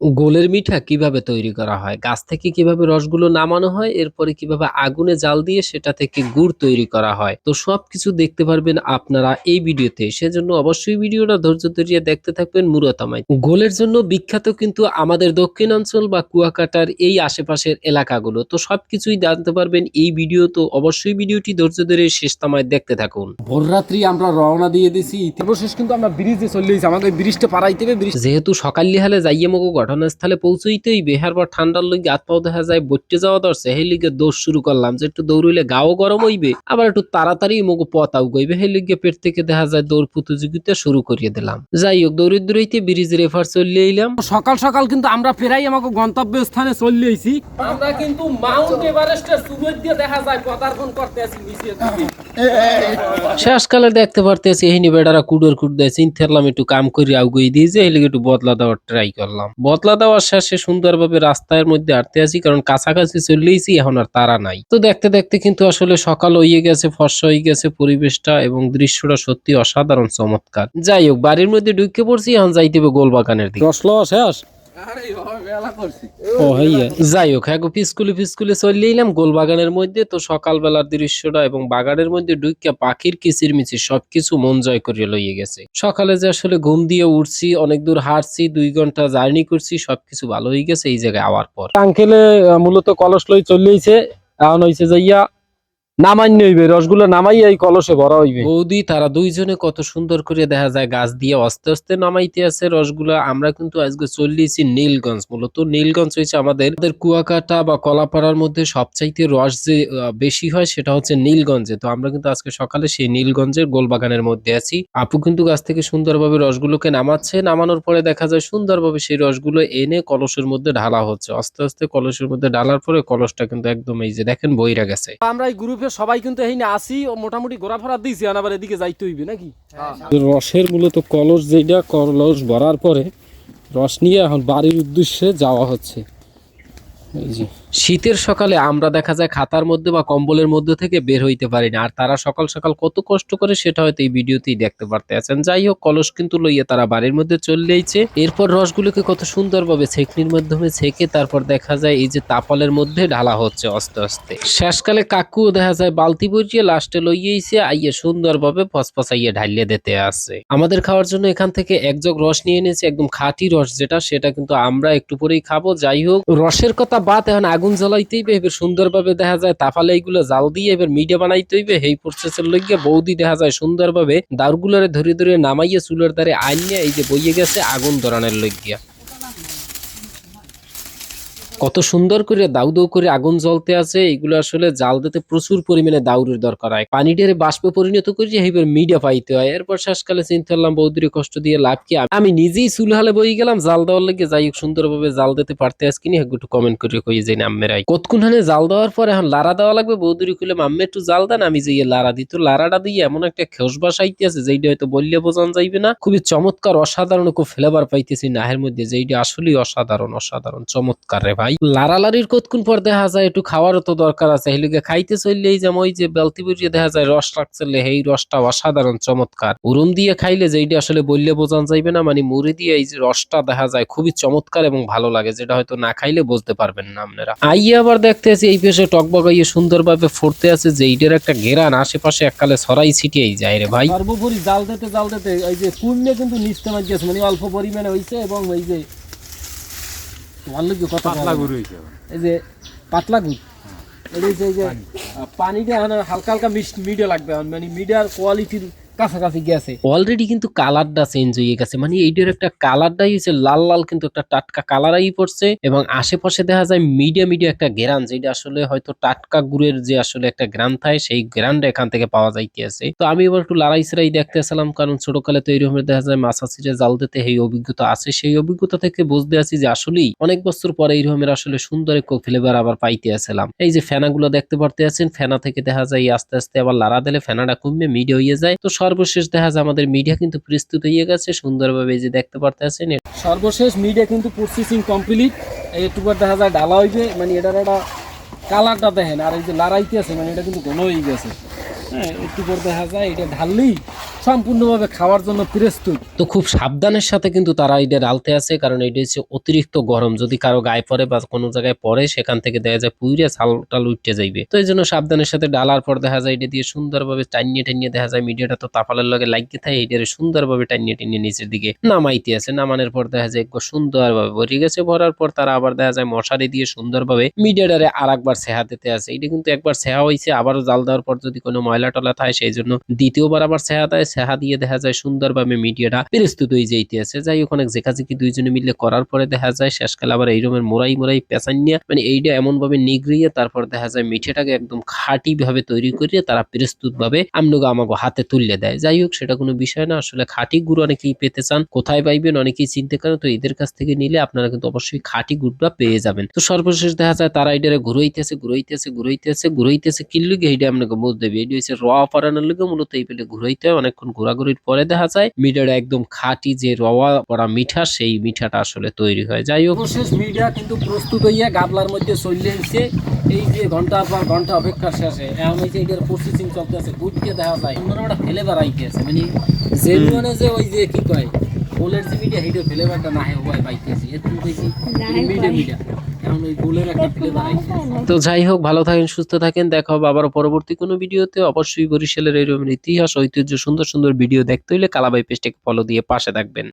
গোলের মিঠা কীভাবে তৈরি করা হয় গাছ থেকে কীভাবে রসগুলো নামানো হয় এরপরে কীভাবে আগুনে জাল দিয়ে সেটা থেকে গুড় তৈরি করা হয় তো সবকিছু দেখতে পারবেন আপনারা এই ভিডিওতে। সেজন্য অবশ্যই ভিডিওটা ধৈর্য ধরিয়ে দেখতে থাকবেন মুরতামাই গোলের জন্য বিখ্যাত কিন্তু আমাদের দক্ষিণাঞ্চল বা কুয়াকাটার এই আশেপাশের এলাকাগুলো তো সবকিছুই জানতে পারবেন এই ভিডিও তো অবশ্যই ভিডিওটি ধৈর্য ধরে শেষ তামায় দেখতে থাকুন। ভোররাত্রি আমরা রওনা দিয়ে দিছি সর্বশেষ কিন্তু আমরা ব্রিজে চলে আমাকে ব্রিজটা পারাইতে হবে যেহেতু সকাল লিহালে যাইয়ে মগো ঘটনাস্থলে পৌঁছইতেই বেহার পর ঠান্ডার লইগে হাত পাও দেখা যায় বইটে যাওয়া দরছে সেই লিগে দৌড় শুরু করলাম যে একটু দৌড়ইলে গাও গরম হইবে আবার একটু তাড়াতাড়ি মগো পতাও গইবে সেই লিগে পেট থেকে দেখা যায় দৌড় প্রতিযোগিতা শুরু করিয়ে দিলাম। যাই হোক দৌড়ে দৌড়াইতে ব্রিজের এফার চলে এলাম সকাল সকাল কিন্তু আমরা প্রায় আমাকে গন্তব্য স্থানে চলে আইছি। আমরা কিন্তু মাউন্ট এভারেস্টের সুরত দিয়ে দেখা যায় পদার্পণ করতে আছি নিচে শেষকালে দেখতে পারতেছি এহিনি বেটারা কুডোর কুড দেয়। চিন্তা করলাম একটু কাম করে আগুই দিয়ে যে এলিগে একটু বদলা দেওয়ার ট্রাই করলাম। বদলা দেওয়ার শেষে সুন্দরভাবে রাস্তার মধ্যে আটতে আসি কারণ কাছাকাছি চললেইছি এখন আর তারা নাই। তো দেখতে দেখতে কিন্তু আসলে সকাল হয়ে গেছে ফর্সা হয়ে গেছে পরিবেশটা এবং দৃশ্যটা সত্যি অসাধারণ চমৎকার। যাই হোক বাড়ির মধ্যে ঢুকে পড়ছি এখন যাইতে হবে গোলবাগানের দিকে। শেষ? ও হইয়া যাই হোক হ্যাঁ পিস্কুলে পিস্কুলে চলে এলাম। গোলবাগানের মধ্যে তো সকালবেলার দৃশ্যটা এবং বাগানের মধ্যে ঢুকিয়া পাখির কিচির মিচির সবকিছু মন জয় করে লইয়ে গেছে। সকালে যে আসলে ঘুম দিয়ে উঠছি, অনেক দূর হাঁটছি, দুই ঘণ্টা জার্নি করছি, সবকিছু ভালো হয়ে গেছে এই জায়গায় আওয়ার পর। আঙ্কেলে মূলত কলস লই চলিয়েছে এমন হইছে যাইয়া নামান্য হইবে রসগুলো নামাইয়া এই কলসে ভরা হইবে। বৌদি তারা দুইজনে কত সুন্দর করে দেখা যায় গাছ দিয়ে আস্তে আস্তে নামাইতে আছে রসগুলা আমরা কিন্তু আজকে চল্লিয়েছি নীলগঞ্জ। মূলত নীলগঞ্জ হয়েছে আমাদের আমাদের কুয়াকাটা বা কলাপাড়ার মধ্যে সবচাইতে রস যে বেশি হয় সেটা হচ্ছে নীলগঞ্জে। তো আমরা কিন্তু আজকে সকালে সেই নীলগঞ্জের গোলবাগানের মধ্যে আছি। আপু কিন্তু গাছ থেকে সুন্দরভাবে রসগুলোকে নামাচ্ছে। নামানোর পরে দেখা যায় সুন্দরভাবে সেই রসগুলো এনে কলসের মধ্যে ঢালা হচ্ছে। আস্তে আস্তে কলসের মধ্যে ঢালার পরে কলসটা কিন্তু একদম এই যে দেখেন বইরা গেছে। আমরা এই গ্রুপে সবাই কিন্তু এই আসি, ও মোটামুটি ঘোরাফেরা দিয়েছি আবার এদিকে যাইতে হইবে নাকি? রসের মূলত কলস যেটা কলস ভরার পরে রস নিয়ে এখন বাড়ির উদ্দেশ্যে যাওয়া হচ্ছে। এই যে। শীতের সকালে আমরা দেখা যায় খাতার মধ্যে বা কম্বলের মধ্যে থেকে বের হইতে পারি না। আর তারা সকাল সকাল কত কষ্ট করে সেটা হয়তো এই ভিডিওতেই দেখতে পারতে আছেন যাই হোক, কলস কিন্তু লইয়ে তারা বাড়ির মধ্যে চলে আইছে। এরপর রসগুলোকে কত সুন্দরভাবে ছেকনির মাধ্যমে ছেকে তারপর দেখা যায় এই যে তাপালের মধ্যে ঢালা হচ্ছে আস্তে আস্তে। শেষকালে কাকুও দেখা যায় বালতি বসিয়ে লাস্টে লইয়েছে আইয়ে সুন্দরভাবে ফসফসাইয়ে ঢালিয়ে দিতে আছে আমাদের খাওয়ার জন্য এখান থেকে এক জগ রস নিয়ে এনেছে, একদম খাঁটি রস যেটা, সেটা কিন্তু আমরা একটু পরেই খাব। যাই হোক, রসের কথা বাদ এখন আগুন জ্বালাইতে হইবে, এবার সুন্দরভাবে দেখা যায় তাফালে এইগুলো জাল দিয়ে এবার মিডিয়া বানাইতে হইবে। এই প্রসেসের লইগে বৌদি দেখা যায় সুন্দরভাবে দারগুলারে ধরে ধরে নামাইয়া চুলের দ্বারে আইনিয়া এই যে বইয়ে গেছে আগুন ধরানোর লইগিয়া। কত সুন্দর করে দাউ দাউ করে আগুন জ্বলতে আছে, এগুলো আসলে জাল দিতে প্রচুর পরিমাণে দাউরের দরকার হয়। পানি পানিটারে বাষ্পে পরিণত করে এইবার মিডিয়া পাইতে হয়। এরপর শেষকালে চিন্তা করলাম বৌদির কষ্ট দিয়ে লাভ কি? আমি নিজেই চুল হালে বই গেলাম, জাল দেওয়ার লেগে যাই হোক, সুন্দরভাবে জাল দিতে পারতে আজকে নি একটু কমেন্ট করে কই যে আম্মেরাই কতক্ষণ জাল দেওয়ার পর এখন লারা দেওয়া লাগবে? বৌদির কইলে, আম্মে, একটু জাল দেন, আমি যে লারা দিত লারাটা দিয়ে এমন একটা খেস বাসাইতে আছে, যেইটা হয়তো বললে বোঝান যাইবে না। খুবই চমৎকার, অসাধারণ, খুব ফ্লেভার পাইতেছি নাহের মধ্যে, যেইটা আসলেই অসাধারণ অসাধারণ, চমৎকার রে ভাই। লারালারির কতক্ষণ পর দেখা যায় একটু খাওয়ারও তো দরকার আছে। হেলিকে খাইতে চললেই যেমন ওই যে বেলতি বুঝিয়ে দেখা যায় রস রাখছে এই রসটা অসাধারণ, চমৎকার। উরুম দিয়ে খাইলে যেইটা আসলে বললে বোঝান যাইবে না মানে মুড়ি দিয়ে এই যে রসটা দেখা যায় খুবই চমৎকার এবং ভালো লাগে, যেটা হয়তো না খাইলে বুঝতে পারবেন না আপনারা। আইয়ে আবার দেখতে আছি এই পেশে টকবগাইয়ে সুন্দরভাবে ফুটতে আছে যে এইটার একটা ঘেরান, আশেপাশে এককালে ছড়াই ছিটিয়েই যায় রে ভাই। সর্বোপরি জাল দিতে জাল দিতে এই যে কুইনে কিন্তু নিচতে মাঝিয়েছে মানে অল্প পরিমাণে হয়েছে এবং এই যে ভালো কথা পাতলা গুড় হয়েছে এই যে পাতলা গুড় এই যে পানিটা হালকা হালকা মিডিয়া লাগবে মানে মিডিয়ার কোয়ালিটির কাছাকাছি গেছে। অলরেডি কিন্তু কালারটা চেঞ্জ হয়ে গেছে। মানে এইটার একটা কালারটাই হচ্ছে লাল লাল, কিন্তু একটা টাটকা কালারাই পড়ছে এবং আশেপাশে দেখা যায় মিডিয়া মিডিয়া একটা গ্রান যেটা আসলে হয়তো টাটকা গুড়ের যে আসলে একটা গ্রান থাকে, সেই গ্রানটা এখান থেকে পাওয়া যাইতে আছে তো আমি এবার একটু লড়াই সেরাই দেখতে আসলাম, কারণ ছোটকালে তো এইরকম দেখা যায় মাছ আসিরে জাল দিতে এই অভিজ্ঞতা আছে। সেই অভিজ্ঞতা থেকে বুঝতে আছি যে আসলেই অনেক বছর পরে এইরকমের আসলে সুন্দর এক ফ্লেভার আবার পাইতে আসলাম। এই যে ফেনাগুলো দেখতে পারতে আছেন, ফেনা থেকে দেখা যায় আস্তে আস্তে আবার লাড়া দিলে ফেনাটা কমবে মিডিয়া হয়ে যায়। তো সর্বশেষ দেখা যায় আমাদের মিডিয়া কিন্তু প্রস্তুত হয়ে গেছে, সুন্দরভাবে যে দেখতে পারতেছেন। সর্বশেষ মিডিয়া কিন্তু প্রসেসিং কমপ্লিট একটু পর দেখা যায় ডালা হইবে মানে এটার একটা কালারটা দেখেন, আর এই যে লারাইতে আছে মানে এটা কিন্তু ঘন হয়ে গেছে। হ্যাঁ একটু পর দেখা যায়, এটা ঢাললেই সম্পূর্ণভাবে খাওয়ার জন্য প্রস্তুত। তো খুব সাবধানের সাথে কিন্তু তারা এটা ডালতে আছে, কারণ এটা হচ্ছে অতিরিক্ত গরম। যদি কারও গায়ে পড়ে বা কোনো জায়গায় পড়ে, সেখান থেকে দেখা যায় পুইরে ছাল টাল উঠতে যাইবে। তো এই জন্য সাবধানের সাথে ডালার পর দেখা যায় এটা দিয়ে সুন্দরভাবে টাইনিয়ে টাইনিয়ে দেখা যায় মিডিয়াটা তো তাপালের লগে লাগিয়ে থাকে এটারে সুন্দরভাবে টাইনিয়ে টাইনিয়ে নিচের দিকে নামাইতে আছে। নামানোর পর দেখা যায় সুন্দরভাবে ভরে গেছে, ভরার পর তারা আবার দেখা যায় মশারি দিয়ে সুন্দরভাবে মিডিয়াটারে আর একবার সেহা দিতে আছে। এটা কিন্তু একবার সেহা হয়েছে আবারও জাল দেওয়ার পর যদি কোনো ময়লা টলা থাকে, সেই জন্য দ্বিতীয়বার আবার সেহা দেয়। সেহা দিয়ে দেখা যায় সুন্দরভাবে মিডিয়াটা প্রস্তুত হয়ে যাইতে আছে যাই অনেক জেখাজেখি দুইজনে মিলে করার পরে দেখা যায় শেষকালে আবার এই রকমের মোড়াই মোড়াই পেঁচান নিয়ে মানে এইটা এমন ভাবে নিগড়িয়ে তারপর দেখা যায় মিঠেটাকে একদম খাঁটি ভাবে তৈরি করিয়ে তারা প্রস্তুত ভাবে আমনুগো আমাকে হাতে তুলে দেয়। যাই হোক, সেটা কোনো বিষয় না, আসলে খাঁটি গুড় অনেকেই পেতে চান, কোথায় পাইবেন অনেকেই চিনতে পারেন তো এদের কাছ থেকে নিলে আপনারা কিন্তু অবশ্যই খাঁটি গুড়টা পেয়ে যাবেন। তো সর্বশেষ দেখা যায় তারা এটারে ঘুরাইতেছে ঘুরাইতেছে ঘুরাইতেছে ঘুরাইতেছে, কিল্লুগে এইটা আপনাকে বুঝতে দেবে এটি হচ্ছে র পরানোর লিগে মূলত এই পেলে ঘুরাইতে হয় অনেকক্ষণ ঘোরাঘুরির পরে দেখা যায় মিটারটা একদম খাঁটি যে রওয়া পড়া মিঠা সেই মিঠাটা আসলে তৈরি হয়। যাই হোক। সর্বশেষ মিডিয়া কিন্তু প্রস্তুত হইয়া গাবলার মধ্যে চলে এসেছে। এই যে ঘণ্টা পর ঘণ্টা অপেক্ষার শেষে এই যে এটার প্রসেসিং চলতেছে গুড়কে দেখা যায় অন্যরা ওটা ফেলে বেড়াইতে আছে মানে যে মানে যে ওই যে কি কয় গোলের যে মিডিয়া সেইটা ফেলে বেড়াটা না হয় পাইতেছি। এত বেশি মিডিয়া মিডিয়া। তো যাই হোক, ভালো থাকেন, সুস্থ থাকেন। দেখা হবে আবার পরবর্তী কোনো ভিডিওতে। অবশ্যই বরিশালের এরকম ইতিহাস ঐতিহ্য, সুন্দর সুন্দর ভিডিও দেখতে হলে কালাবাই পেজটাকে ফলো দিয়ে পাশে থাকবেন।